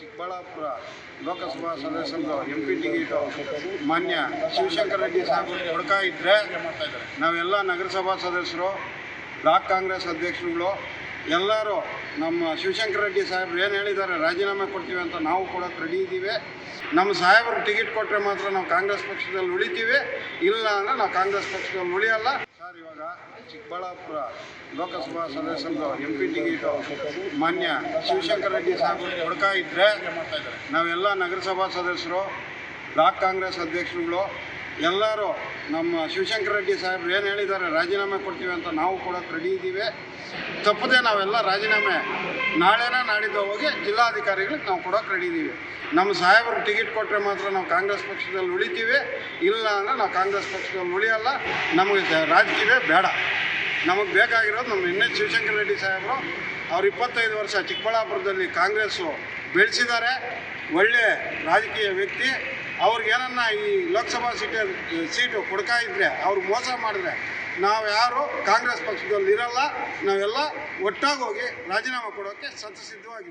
ಚಿಕ್ಕಬಳ್ಳಾಪುರ ಲೋಕಸಭಾ ಸದಸ್ಯರು M P ticket ಮಾನ್ಯ ಶಿವಶಂಕರ ರೆಡ್ಡಿ ಸಾಹೇಬರು ಕೊಡ್ತಾ ಇದ್ದರೆ ನಾವೆಲ್ಲ ನಗರಸಭಾ ಸದಸ್ಯರು ಬ್ಲಾಕ್ ಕಾಂಗ್ರೆಸ್ ಅಧ್ಯಕ್ಷರುಗಳು ಎಲ್ಲರೂ ನಮ್ಮ ಶಿವಶಂಕರ ರೆಡ್ಡಿ ಸಾಹೇಬ್ರು ಏನು ಹೇಳಿದ್ದಾರೆ, ರಾಜೀನಾಮೆ ಕೊಡ್ತೀವಿ ಅಂತ ನಾವು ಕೂಡ ರೆಡಿ ಇದ್ದೀವಿ. ನಮ್ಮ ಸಾಹೇಬರು ಟಿಕೆಟ್ ಕೊಟ್ಟರೆ ಮಾತ್ರ ನಾವು ಕಾಂಗ್ರೆಸ್ ಪಕ್ಷದಲ್ಲಿ ಉಳಿತೀವಿ. ಇಲ್ಲ ಅಂದರೆ ನಾವು ಕಾಂಗ್ರೆಸ್ ಪಕ್ಷದಲ್ಲಿ ಉಳಿಯಲ್ಲ. ಸರ್, ಇವಾಗ ಚಿಕ್ಕಬಳ್ಳಾಪುರ ಲೋಕಸಭಾ ಸದಸ್ಯರು ಎಂ ಪಿ ಟಿಕೆಟು ಮಾನ್ಯ ಶಿವಶಂಕರ ರೆಡ್ಡಿ ಸಾಹೇಬರು ಕೊಡ್ತಾ ಇದ್ದರೆ ನಾವೆಲ್ಲ ನಗರಸಭಾ ಸದಸ್ಯರು, ಬ್ಲಾಕ್ ಕಾಂಗ್ರೆಸ್ ಅಧ್ಯಕ್ಷರುಗಳು ಎಲ್ಲರೂ ನಮ್ಮ ಶಿವಶಂಕರ ರೆಡ್ಡಿ ಸಾಹೇಬ್ರು ಏನು ಹೇಳಿದ್ದಾರೆ, ರಾಜೀನಾಮೆ ಕೊಡ್ತೀವಿ ಅಂತ ನಾವು ಕೂಡ ರೆಡಿ ಇದ್ದೀವಿ. ತಪ್ಪದೆ ನಾವೆಲ್ಲ ರಾಜೀನಾಮೆ ನಾಳೆನ ನಾಡಿದ್ದು ಹೋಗಿ ಜಿಲ್ಲಾಧಿಕಾರಿಗಳಿಗೆ ನಾವು ಕೊಡೋಕೆ ರೆಡಿ ಇದ್ದೀವಿ. ನಮ್ಮ ಸಾಹೇಬರು ಟಿಕೆಟ್ ಕೊಟ್ಟರೆ ಮಾತ್ರ ನಾವು ಕಾಂಗ್ರೆಸ್ ಪಕ್ಷದಲ್ಲಿ ಉಳಿತೀವಿ. ಇಲ್ಲ ಅಂದರೆ ನಾವು ಕಾಂಗ್ರೆಸ್ ಪಕ್ಷದಲ್ಲಿ ಉಳಿಯಲ್ಲ. ನಮಗೆ ರಾಜಕೀಯವೇ ಬೇಡ. ನಮಗೆ ಬೇಕಾಗಿರೋದು ನಮ್ಮ ಎನ್ ಎಚ್ ಶಿವಶಂಕರ ರೆಡ್ಡಿ ಸಾಹೇಬರು ಅವ್ರು ಇಪ್ಪತ್ತೈದು ವರ್ಷ ಚಿಕ್ಕಬಳ್ಳಾಪುರದಲ್ಲಿ ಕಾಂಗ್ರೆಸ್ಸು ಬೆಳೆಸಿದ್ದಾರೆ. ಒಳ್ಳೆಯ ರಾಜಕೀಯ ವ್ಯಕ್ತಿ. ಅವ್ರಿಗೆ ಏನನ್ನ ಈ ಲೋಕಸಭಾ ಸೀಟ, ಸೀಟು ಕೊಡ್ತಾ ಇದ್ರೆ, ಅವ್ರು ಮೋಸ ಮಾಡಿದ್ರೆ, ನಾವು ಯಾರು ಕಾಂಗ್ರೆಸ್ ಪಕ್ಷದಲ್ಲಿ ಇರಲ್ಲ, ನಾವೆಲ್ಲ ಒಟ್ಟಾಗಿ ಹೋಗಿ ರಾಜೀನಾಮೆ ಕೊಡೋಕ್ಕೆ ಸತಸಿದ್ಧವಾಗಿದ್ದೀವಿ